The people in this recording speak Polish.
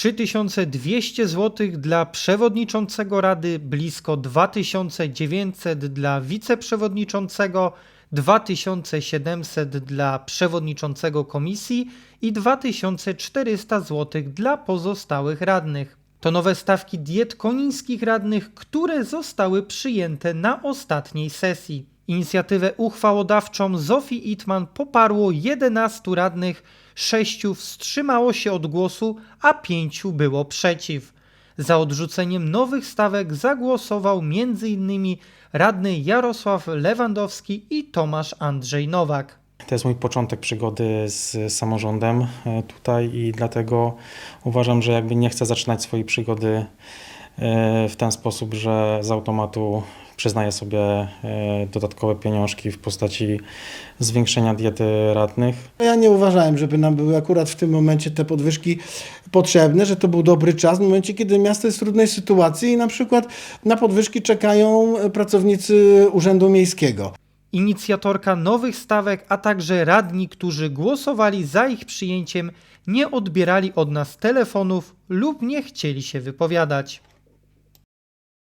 3200 zł dla przewodniczącego rady, blisko 2900 dla wiceprzewodniczącego, 2700 dla przewodniczącego komisji i 2400 zł dla pozostałych radnych. To nowe stawki diet konińskich radnych, które zostały przyjęte na ostatniej sesji. Inicjatywę uchwałodawczą Zofii Itman poparło 11 radnych, 6 wstrzymało się od głosu, a 5 było przeciw. Za odrzuceniem nowych stawek zagłosował m.in. radny Jarosław Lewandowski i Tomasz Andrzej Nowak. To jest mój początek przygody z samorządem e, tutaj i dlatego uważam, że jakby nie chcę zaczynać swojej przygody e, w ten sposób, że z automatu przyznaję sobie e, dodatkowe pieniążki w postaci zwiększenia diety radnych. Ja nie uważałem, żeby nam były akurat w tym momencie te podwyżki potrzebne, że to był dobry czas w momencie, kiedy miasto jest w trudnej sytuacji i na przykład na podwyżki czekają pracownicy Urzędu Miejskiego. Inicjatorka nowych stawek, a także radni, którzy głosowali za ich przyjęciem, nie odbierali od nas telefonów lub nie chcieli się wypowiadać.